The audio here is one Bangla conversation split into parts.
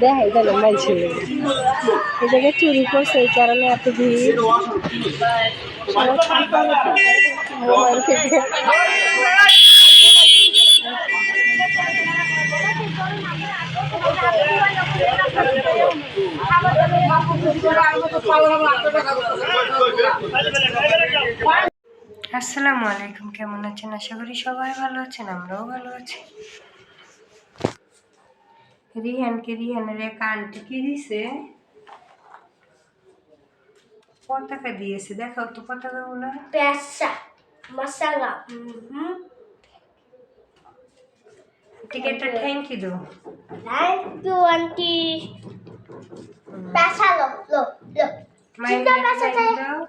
দেখাই গেল মানছে এই জায়গায় চুরি করছে এই কারণে এত ভিড়। মোবাইল থেকে আসসালামু আলাইকুম কেমন আছেন? আশা করি সবাই ভালো আছেন আমরাও ভালো আছি। রিহানকে রিহানের এক আন্টি কি দিছে? পতাকা দিয়েছে দেখাও তো পতাকাগুলো পেঁচা মশলা। ঠিক একটা থ্যাংক ইউ দাও থ্যাংক ইউ আন্টি পেঁচা লো লো লো। দাও।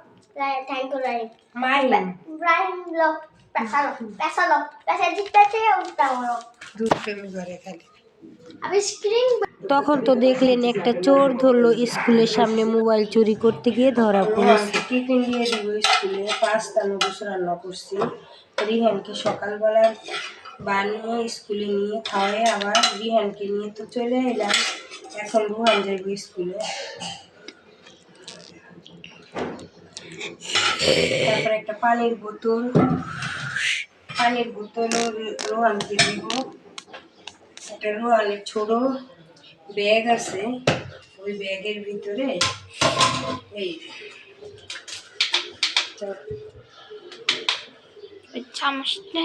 থ্যাংক ইউ রাইট মাইম দুধ প্রেমী করে খালি তখন তো দেখলেন একটা চোর ধরলো স্কুলের সামনে মোবাইল চুরি করতে গিয়ে ধরা পড়েছে। টিফিন দিয়ে দিব স্কুলে। পাঁচটা নুডলস রান্না করছি। রিহানকে সকালবেলা বানিয়ে স্কুলে নিয়ে খাওয়াই আবার রিহানকে নিয়ে তো চলে এলাম। এখন রুহান যাইব স্কুলে। তারপর একটা পানির বোতল। পানির বোতলও রোহানকে দিব। একটা রোহানের ছোট ব্যাগ আছে। ওই ব্যাগের ভিতরে এই চামচটা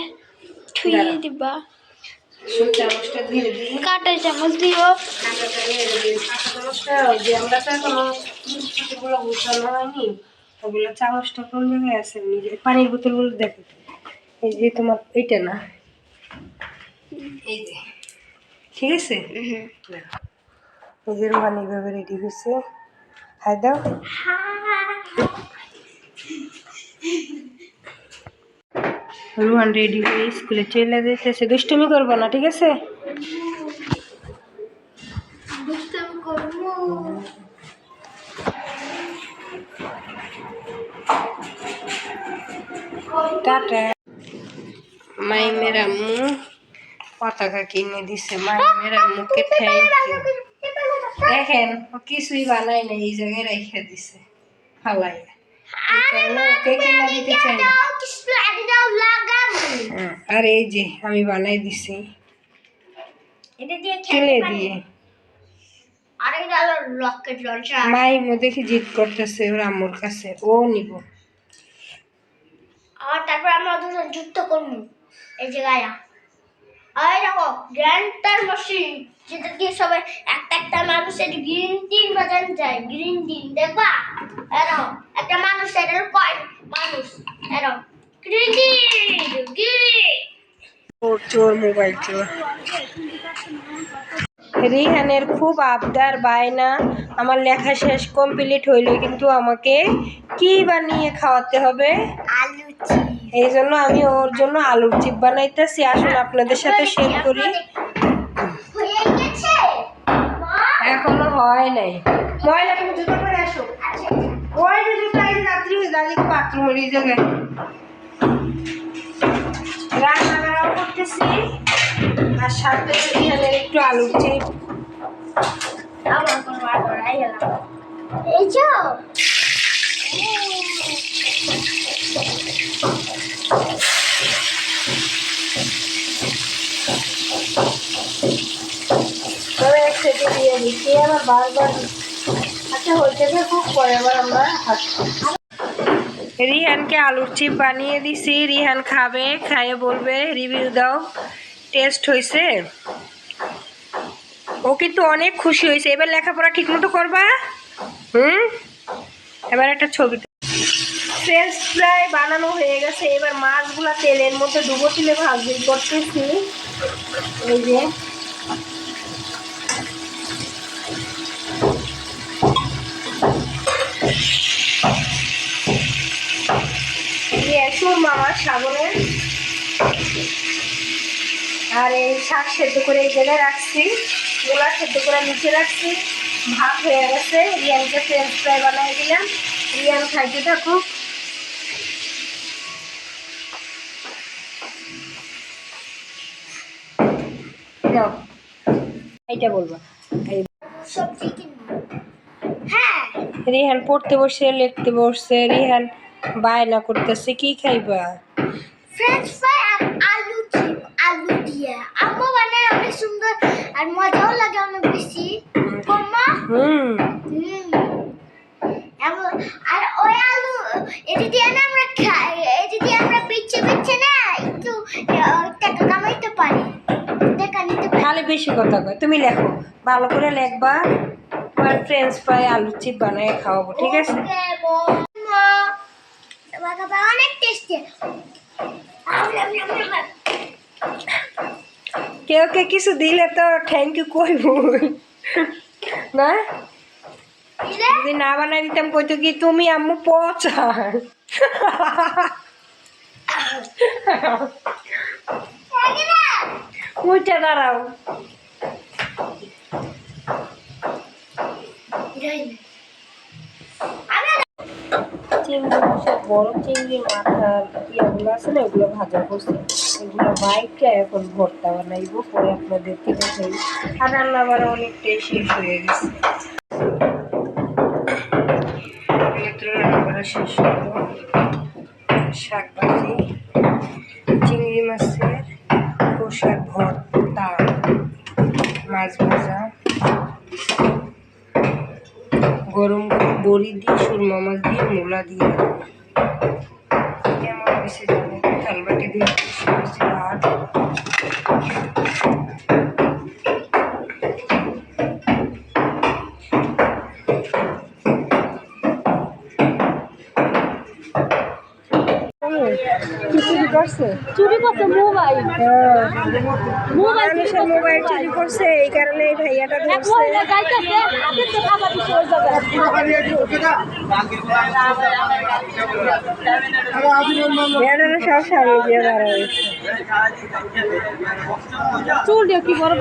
ছুঁয়ে দিবা। চামচটা ধীরে ধীরে কাটা চামচ দিও দিবি। কাঁটা চামচটা যে আমরা তো এখনও গুছানো হয়নি। ওগুলো চামচটা কোন জায়গায় আছে? নিজের পানির বোতলগুলো দেখো এই যে তোমার এইটা না? এই যে। ঠিক আছে। এই যে রোহান এইভাবে রেডি হয়েছে। হাই দাও। রোহান রেডি হয়ে স্কুলে চলে যেতেছে। দুষ্টুমি করব না ঠিক আছে? টাটা মাইমের আম্মু পতাকা কিনে দিছে মাইমের আম্মুকে থ্যাংক ইউ দেখেন ও কিছুই বানাই না এই জায়গায় রেখে দিছে ফালাই ওকে কিনা দিতে চাই না। হ্যাঁ, আর এই যে আমি বানাই দিছি। এটা দিয়ে মাইমও দেখি জিদ করতেছে ওর আম্মুর কাছে ও নিব। আর তারপর আমরা দুজন যুদ্ধ করব এই জায়গায়। আর দেখো গ্র্যান্ডার মেশিন যেটা দিয়ে সবাই একটা একটা মানুষের গ্রিন টিন বাজানো যায় গ্রিন টিন দেখবা? এরকম একটা মানুষ এটার কয় মানুষ? এরকম চোর রিহানের খুব আবদার, বায়না। আমার লেখা শেষ কমপ্লিট হইল, কিন্তু আমাকে কি বানিয়ে খাওয়াতে হবে? এই জন্য আমি ওর জন্য আলুর চিপ বানাইতেছি। আসুন আপনাদের সাথে শেয়ার করি। এখনও হয় নাই। ময়লা তুমি জুতো পরে আসো। ওই যে জুতো রাত্রি বাথরুমের এই জায়গায়। রান্না করতেছি। আর সাথে একটু আলুর চিপ। এই সেটে দিয়ে দিচ্ছি আবার বারবার আচ্ছা হইতে থাকুক পরে আবার আমরা রিহানকে আলুর চিপ বানিয়ে দিছি। রিহান খাবে, খাইয়ে বলবে, রিভিউ দাও। টেস্ট হয়েছে ও কিন্তু অনেক খুশি হয়েছে এবার লেখাপড়া ঠিক মতো করবা? হুম? এবার একটা ছবি ফ্রেঞ্চ ফ্রাই বানানো হয়ে গেছে। এবার মাছগুলা তেলের মধ্যে ডুবো তুলে ভাজি করতেছি। এই যে। দিয়ে সুরমা আমার আর এই শাক সেদ্ধ করে এই রাখছি। গোলা সেদ্ধ করে নিচে রাখছি। ভাত হয়ে গেছে। রিয়ানকে ফ্রেঞ্চ ফ্রাই বানিয়ে দিলাম। রিয়ান খাইতে থাকো দাও। এইটা বলব। সবজি হ্যাঁ। রিহান পড়তে বসে লিখতে বসছে রিহান বায়না করতেছে কি খাইবা? ফ্রেঞ্চ ফ্রাই আর আলু চিপ আলু দিয়ে। আম্মু বানায় অনেক সুন্দর আর মজাও লাগে অনেক বেশি। কম্মা হুম। হুম। আর ওই আলু এটি দিয়ে না আমরা খাই এটি দিয়ে আমরা বিচ্ছে বিচ্ছে না একটু আহ, টাকা কামাইতে পারি। খালি বেশি কথা কয়। তুমি লেখো। ভালো করে লেখবা, তোমার ফ্রেঞ্চ ফ্রাই আলু চিপ বানায় খাওয়াবো, ঠিক আছে? কেউ কে কিছু দিলে তো থ্যাংক ইউ কইব। না? যদি না বানাই দিতাম, কইতো কি তুমি আম্মু পচা উইটা দাঁড়াও। চিংড়ি বড় চিংড়ি মাথার ইয়েগুলো আছে না? এগুলো ভাজা এগুলো এখন রান্না অনেকটাই শেষ হয়ে গেছে। রান্না শেষ হলো। শাক চিংড়ি মাছের খোসার ভর্তা মাছ ভাজা গরম বড়ি দিয়ে সুরমা মাছ দিয়ে মোলা দিয়ে। আমার বেশি জানে থালবাটি দিয়ে বেশি করছে? চুরি করছে মোবাইল। হ্যাঁ। মোবাইল মানুষের মোবাইল চুরি করছে এই কারণে এই ভাইয়াটা ধরছে। যাইতেছে হাতে তো খাবার দিচ্ছে ওই জায়গায় সব সামনে দিয়ে দাঁড়া চুল দিয়ে কি করব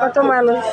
কত মানুষ?